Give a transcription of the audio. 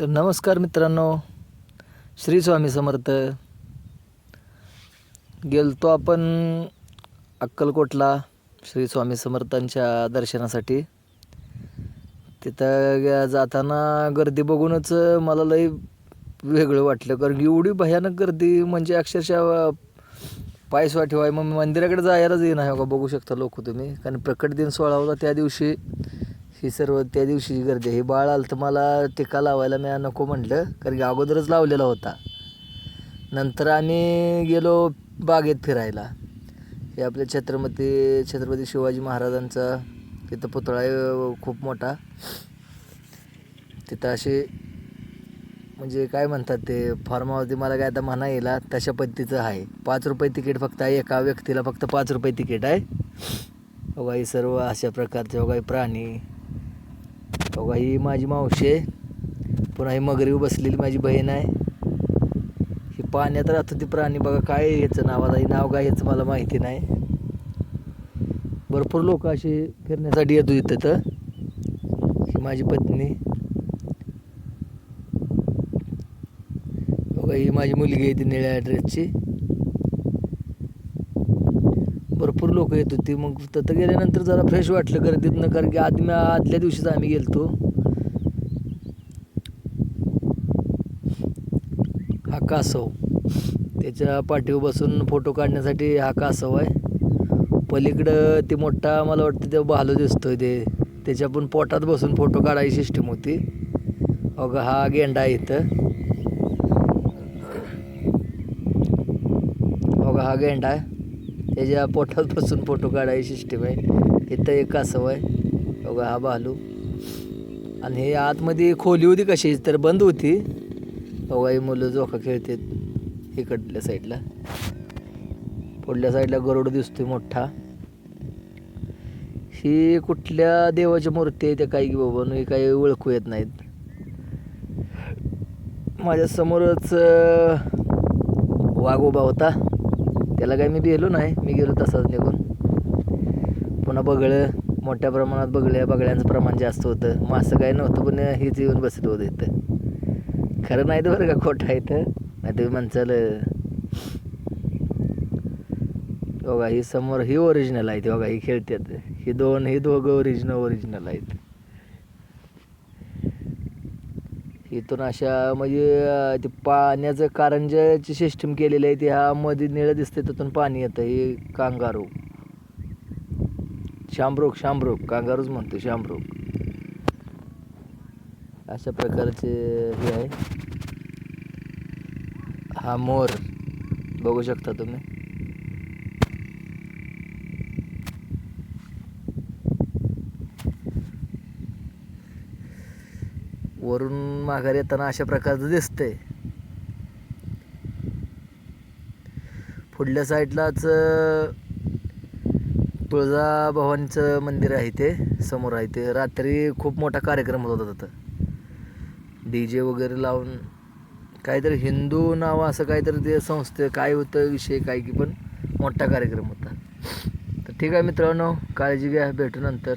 तर नमस्कार मित्रांनो. श्री स्वामी समर्थ. गेलतो आपण अक्कलकोटला श्री स्वामी समर्थांच्या दर्शनासाठी. तिथं जाताना गर्दी बघूनच मला लई वेगळं वाटलं. कारण एवढी भयानक गर्दी म्हणजे अक्षरशः पायसवा ठेवाय मग मंदिराकडे जायलाच येईन आहे का? बघू शकता लोक तुम्ही. कारण प्रकट दिन सोळा होता त्या दिवशी ही सर्व त्या दिवशीची गर्दी आहे. हे बाळ आलं तर मला टिका लावायला मी नको म्हटलं कारण की अगोदरच लावलेला होता. नंतर आम्ही गेलो बागेत फिरायला. हे आपल्या छत्रपती छत्रपती शिवाजी महाराजांचा तिथं पुतळा आहे खूप मोठा. तिथं असे म्हणजे काय म्हणतात ते फॉर्मावरती मला काय आता म्हणा येईल तशा पद्धतीचं आहे. पाच रुपये तिकीट फक्त आहे एका व्यक्तीला फक्त पाच रुपये तिकीट आहे. हो बघा हे सर्व अशा प्रकारचे हो बघा हे प्राणी. बघा ही माझी मावशी आहे. पुन्हा ही मगरी बसलेली माझी बहीण आहे. ही पाण्यात राहतो ती प्राणी बघा काय याचं नाव आता नाव काय याचं मला माहिती नाही. भरपूर लोक असे फिरण्यासाठी येतो इथं तर. ही माझी पत्नी. बघा ही माझी मुलगी आहे ती निळ्या ड्रेसची भरपूर लोक येत होती. मग तिथं गेल्यानंतर जरा फ्रेश वाटलं गर्दीतनं कारण की आधी आदल्या दिवशीच आम्ही गेलतो. हा कासव. त्याच्या पाठीवर बसून फोटो काढण्यासाठी हा कासव आहे. पलीकडं ते मोठा मला वाटतं ते भालो दिसतोय ते. त्याच्या पण पोटात बसून फोटो काढायची सिस्टीम होती. अगं हा गेंडा आहे इथं. अगं हा गेंडा आहे. त्याच्या पोटात बसून फोटो काढायची सिस्टीम आहे इथं एक कासव आहे बघा हा भालू आणि हे आतमध्ये खोली होती कशी तर बंद होती. बघा ही मुलं जोखा खेळतात इकडल्या साईडला. पुढल्या साईडला गरुड दिसतोय मोठा. ही कुठल्या देवाची मूर्ती आहे त्या काही की बाबा हे काही ओळखू येत नाहीत. माझ्यासमोरच वाघोबा होता. त्याला काही मी गेलो नाही. मी गेलो तसाच निघून. पुन्हा बगळं मोठ्या प्रमाणात बगळ्या बगळ्यांचं प्रमाण जास्त होतं. मासं काही नव्हतं पण हेच येऊन बसलं होतं इथं. खरं नाही तर बरं का खोटं आहे तर नाही तुम्ही म्हणचाल बघा ही समोर ही ओरिजिनल आहे ती बघा ही खेळतात ही दोन ही दोघं ओरिजिनल ओरिजिनल आहेत. इथून अशा म्हणजे ते पाण्याचं कारंजाची सिस्टीम केलेली आहे ती हा मध्ये निळं दिसते तिथून पाणी येतं हे कांगारू. शामरोग शामरोग कांगारूच म्हणतो शामरोग अशा प्रकारचे हे आहे. हा मोर. बघू शकता तुम्ही. वरून माघारी येताना अशा प्रकारचं दिसतंय. पुढल्या साईडलाच तुळजाभवानीचं मंदिर आहे ते समोर आहे ते. रात्री खूप मोठा कार्यक्रम होत होता तिथं. डी जे वगैरे लावून काहीतरी हिंदू नाव असं काहीतरी ते संस्थे काय होतं विषय काय की पण मोठा कार्यक्रम होता. तर ठीक आहे मित्रांनो काळजी घ्या भेटू नंतर.